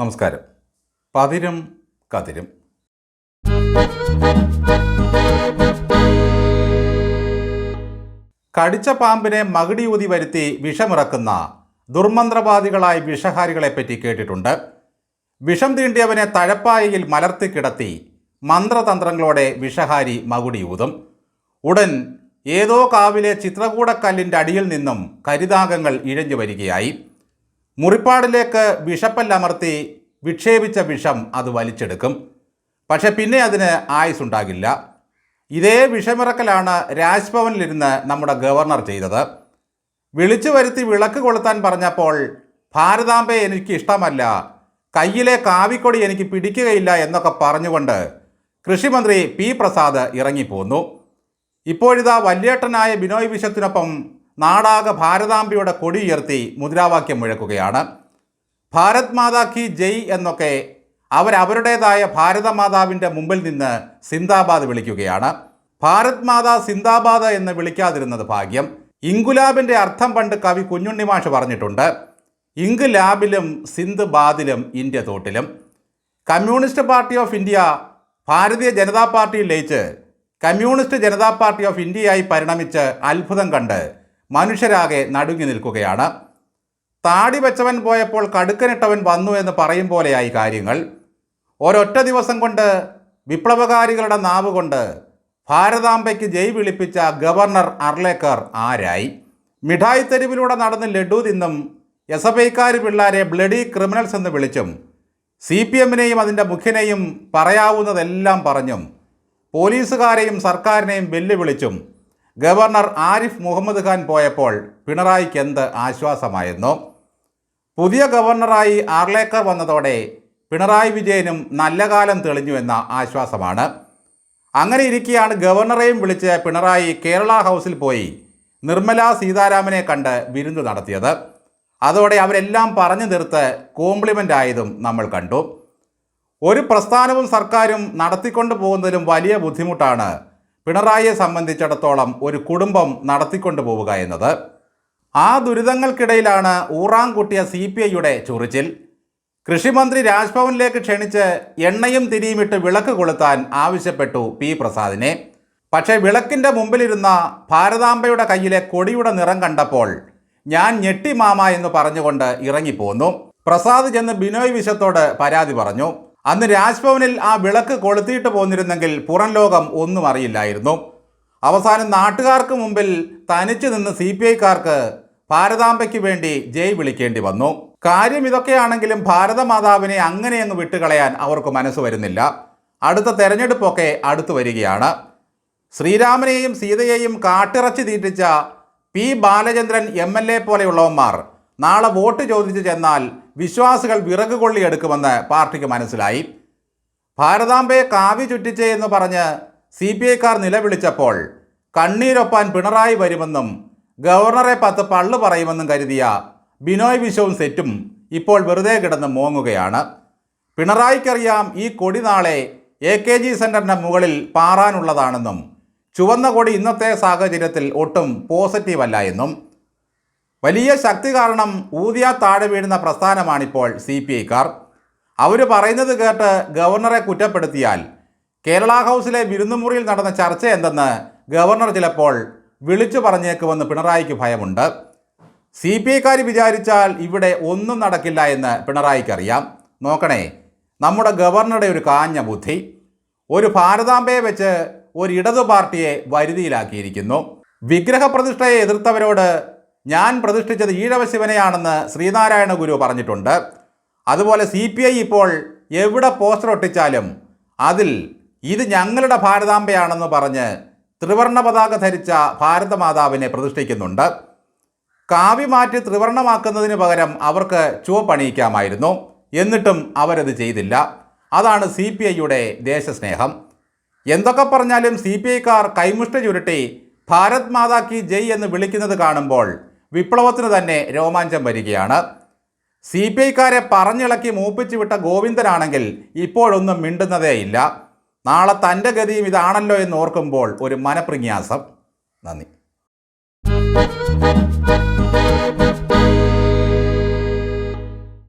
നമസ്കാരം. പതിരും കതിരും. കടിച്ച പാമ്പിനെ മകിടിയൂതി വരുത്തി വിഷമിറക്കുന്ന ദുർമന്ത്രവാദികളായ വിഷഹാരികളെപ്പറ്റി കേട്ടിട്ടുണ്ട്. വിഷം തീണ്ടിയവനെ തഴപ്പായയിൽ മലർത്തി കിടത്തി മന്ത്രതന്ത്രങ്ങളോടെ വിഷഹാരി മകുടിയൂതും ഉടൻ ഏതോ കാവിലെ ചിത്രകൂടക്കല്ലിന്റെ അടിയിൽ നിന്നും കരിതാകങ്ങൾ ഇഴഞ്ഞു വരികയായി. മുറിപ്പാടിലേക്ക് വിഷപ്പല്ലമർത്തി വിക്ഷേപിച്ച വിഷം അത് വലിച്ചെടുക്കും. പക്ഷെ പിന്നെ അതിന് ആയുസുണ്ടാകില്ല. ഇതേ വിഷമിറക്കലാണ് രാജ്ഭവനിലിരുന്ന് നമ്മുടെ ഗവർണർ ചെയ്തത്. വിളിച്ചു വരുത്തി വിളക്ക് കൊളുത്താൻ പറഞ്ഞപ്പോൾ ഭാരതാംബെ എനിക്ക് ഇഷ്ടമല്ല കയ്യിലെ കാവിക്കൊടി എനിക്ക് പിടിക്കുകയില്ല എന്നൊക്കെ പറഞ്ഞുകൊണ്ട് കൃഷിമന്ത്രി പി പ്രസാദ് ഇറങ്ങിപ്പോന്നു. ഇപ്പോഴിതാ വല്യേട്ടനായ ബിനോയ് വിശ്വത്തിനൊപ്പം നാടാകെ ഭാരതാംബയുടെ കൊടി ഉയർത്തി മുദ്രാവാക്യം മുഴക്കുകയാണ്. ഭാരത് മാതാ കി ജയ് എന്നൊക്കെ അവരവരുടേതായ ഭാരതമാതാവിന്റെ മുമ്പിൽ നിന്ന് സിന്ദാബാദ് വിളിക്കുകയാണ്. ഭാരത് മാതാ സിന്ദാബാദ് എന്ന് വിളിക്കാതിരുന്നത് ഭാഗ്യം. ഇങ്കുലാബിന്റെ അർത്ഥം പണ്ട് കവി കുഞ്ഞുണ്ണി മാഷ് പറഞ്ഞിട്ടുണ്ട് ഇങ്കുലാബിലും സിന്ധ് ബാദിലും India തോട്ടിലും. Communist party of India Bharatiya Janata പാർട്ടിയിൽ ലയിച്ച് കമ്മ്യൂണിസ്റ്റ് ജനതാ പാർട്ടി ഓഫ് ഇന്ത്യയായി പരിണമിച്ച് അത്ഭുതം കണ്ട് മനുഷ്യരാകെ നടുങ്ങി നിൽക്കുകയാണ്. താടി വെച്ചവൻ പോയപ്പോൾ കടുക്കനിട്ടവൻ വന്നു എന്ന് പറയും പോലെയായി കാര്യങ്ങൾ. ഒരൊറ്റ ദിവസം കൊണ്ട് വിപ്ലവകാരികളുടെ നാവ് കൊണ്ട് ഭാരതാംബയ്ക്ക് ജയ് വിളിപ്പിച്ച ഗവർണർ അർലേക്കർ ആരായി? മിഠായി തെരുവിലൂടെ നടന്ന് ലഡു തിന്നും എസ് എഫ് ഐക്കാർ പിള്ളേരെ ബ്ലഡി ക്രിമിനൽസ് എന്ന് വിളിച്ചും സി പി എമ്മിനെയും അതിന്റെ മുഖ്യനെയും പറയാവുന്നതെല്ലാം പറഞ്ഞും പോലീസുകാരെയും സർക്കാരിനെയും വെല്ലുവിളിച്ചും ഗവർണർ ആരിഫ് മുഹമ്മദ് ഖാൻ പോയപ്പോൾ പിണറായിക്ക് എന്ത് ആശ്വാസമായിരുന്നു പുതിയ ഗവർണറായി ആർലേക്കർ വന്നതോടെ പിണറായി വിജയനും നല്ല കാലം തെളിഞ്ഞു എന്ന ആശ്വാസമാണ്. അങ്ങനെ ഇരിക്കെയാണ് ഗവർണറെയും വിളിച്ച് പിണറായി കേരള ഹൗസിൽ പോയി നിർമ്മല സീതാരാമനെ കണ്ട് വിരുന്ന് നടത്തിയത്. അതോടെ അവരെല്ലാം പറഞ്ഞു തീർത്ത് കോംപ്ലിമെന്റ് ആയതും നമ്മൾ കണ്ടു. ഒരു പ്രസ്ഥാനവും സർക്കാരും നടത്തിക്കൊണ്ടു പോകുന്നതിലും വലിയ ബുദ്ധിമുട്ടാണ് പിണറായിയെ സംബന്ധിച്ചിടത്തോളം ഒരു കുടുംബം നടത്തിക്കൊണ്ടു പോവുക എന്നത് ആ ദുരിതങ്ങൾക്കിടയിലാണ് ഊറാങ്കുട്ടിയ സി പി ഐയുടെ ചൊറിച്ചിൽ. കൃഷിമന്ത്രി രാജ്ഭവനിലേക്ക് ക്ഷണിച്ച് എണ്ണയും തിരിയുമിട്ട് വിളക്ക് കൊളുത്താൻ ആവശ്യപ്പെട്ടു പി പ്രസാദിനെ. പക്ഷേ വിളക്കിന്റെ മുമ്പിലിരുന്ന ഭാരതാംബയുടെ കയ്യിലെ കൊടിയുടെ നിറം കണ്ടപ്പോൾ ഞാൻ ഞെട്ടി മാമ എന്ന് പറഞ്ഞുകൊണ്ട് ഇറങ്ങിപ്പോന്നു. പ്രസാദ് ചെന്ന് ബിനോയ് വിശത്തോട് പരാതി പറഞ്ഞു. അന്ന് രാജ്ഭവനിൽ ആ വിളക്ക് കൊളുത്തിയിട്ട് പോന്നിരുന്നെങ്കിൽ പുറം ലോകം ഒന്നും അറിയില്ലായിരുന്നു. അവസാനം നാട്ടുകാർക്ക് മുമ്പിൽ തനിച്ചു നിന്ന് സി പി ഐക്കാർക്ക് ഭാരതാംബയ്ക്ക് വേണ്ടി ജയ് വിളിക്കേണ്ടി വന്നു. കാര്യം ഇതൊക്കെയാണെങ്കിലും ഭാരതമാതാവിനെ അങ്ങനെ അങ്ങ് വിട്ടുകളയാൻ അവർക്ക് മനസ്സ് വരുന്നില്ല. അടുത്ത തെരഞ്ഞെടുപ്പൊക്കെ അടുത്തു വരികയാണ്. ശ്രീരാമനെയും സീതയെയും കാട്ടിറച്ചി തീറ്റിച്ച P Balachandran M L A പോലെയുള്ളവന്മാർ നാളെ വോട്ട് ചോദിച്ചു ചെന്നാൽ വിശ്വാസികൾ വിറക് കൊള്ളിയെടുക്കുമെന്ന് പാർട്ടിക്ക് മനസ്സിലായി. ഭാരതാംബയെ കാവി ചുറ്റിച്ചേ എന്ന് പറഞ്ഞ് സി പി ഐക്കാർ നിലവിളിച്ചപ്പോൾ കണ്ണീരൊപ്പാൻ പിണറായി വരുമെന്നും ഗവർണറെ പത്ത് പള്ളു പറയുമെന്നും കരുതിയ ബിനോയ് വിശ്വവും സെറ്റും ഇപ്പോൾ വെറുതെ കിടന്ന് മോങ്ങുകയാണ്. പിണറായിക്കറിയാം ഈ കൊടി നാളെ എ കെ ജി സെന്ററിന്റെ മുകളിൽ പാറാനുള്ളതാണെന്നും ചുവന്ന കൊടി ഇന്നത്തെ സാഹചര്യത്തിൽ ഒട്ടും പോസിറ്റീവല്ല എന്നും വലിയ ശക്തി കാരണം ഊതിയാ താഴെ വീഴുന്ന പ്രസ്ഥാനമാണിപ്പോൾ സി പി ഐക്കാർ. അവർ പറയുന്നത് കേട്ട് ഗവർണറെ കുറ്റപ്പെടുത്തിയാൽ കേരള ഹൗസിലെ വിരുന്നുമുറിയിൽ നടന്ന ചർച്ച എന്തെന്ന് ഗവർണർ ചിലപ്പോൾ വിളിച്ചു പറഞ്ഞേക്കുമെന്ന് പിണറായിക്ക് ഭയമുണ്ട്. സി പി ഐക്കാർ വിചാരിച്ചാൽ ഇവിടെ ഒന്നും നടക്കില്ല എന്ന് പിണറായിക്കറിയാം. നോക്കണേ നമ്മുടെ ഗവർണറുടെ ഒരു കാഞ്ഞ ബുദ്ധി. ഒരു ഭാരതാംബയെ വെച്ച് ഒരു ഇടതു പാർട്ടിയെ വരുതിയിലാക്കിയിരിക്കുന്നു. വിഗ്രഹപ്രതിഷ്ഠയെ എതിർത്തവരോട് ഞാൻ പ്രതിഷ്ഠിച്ചത് ഈഴവ ശിവനെയാണെന്ന് ശ്രീനാരായണ ഗുരു പറഞ്ഞിട്ടുണ്ട്. അതുപോലെ സി പി ഐ ഇപ്പോൾ എവിടെ പോസ്റ്റർ ഒട്ടിച്ചാലും അതിൽ ഇത് ഞങ്ങളുടെ ഭാരതാംബയാണെന്ന് പറഞ്ഞ് ത്രിവർണ പതാക ധരിച്ച ഭാരതമാതാവിനെ പ്രതിഷ്ഠിക്കുന്നുണ്ട്. കാവി മാറ്റി ത്രിവർണമാക്കുന്നതിന് പകരം അവർക്ക് ചുവപ്പണിയിക്കാമായിരുന്നു എന്നിട്ടും അവരത് ചെയ്തില്ല. അതാണ് സി പി ഐയുടെ ദേശസ്നേഹം. എന്തൊക്കെ പറഞ്ഞാലും സി പി ഐക്കാർ കൈമുഷ്ട ചുരുട്ടി ഭാരത് മാതാ കി ജയ് എന്ന് വിളിക്കുന്നത് കാണുമ്പോൾ വിപ്ലവത്തിന് തന്നെ രോമാഞ്ചം വരികയാണ്. സി പി ഐക്കാരെ പറഞ്ഞിളക്കി മൂപ്പിച്ചു വിട്ട ഗോവിന്ദനാണെങ്കിൽ ഇപ്പോഴൊന്നും മിണ്ടുന്നതേയില്ല നാളെ തന്റെ ഗതിയും ഇതാണല്ലോ എന്ന് ഓർക്കുമ്പോൾ ഒരു മനപ്രന്യാസം നന്ദി.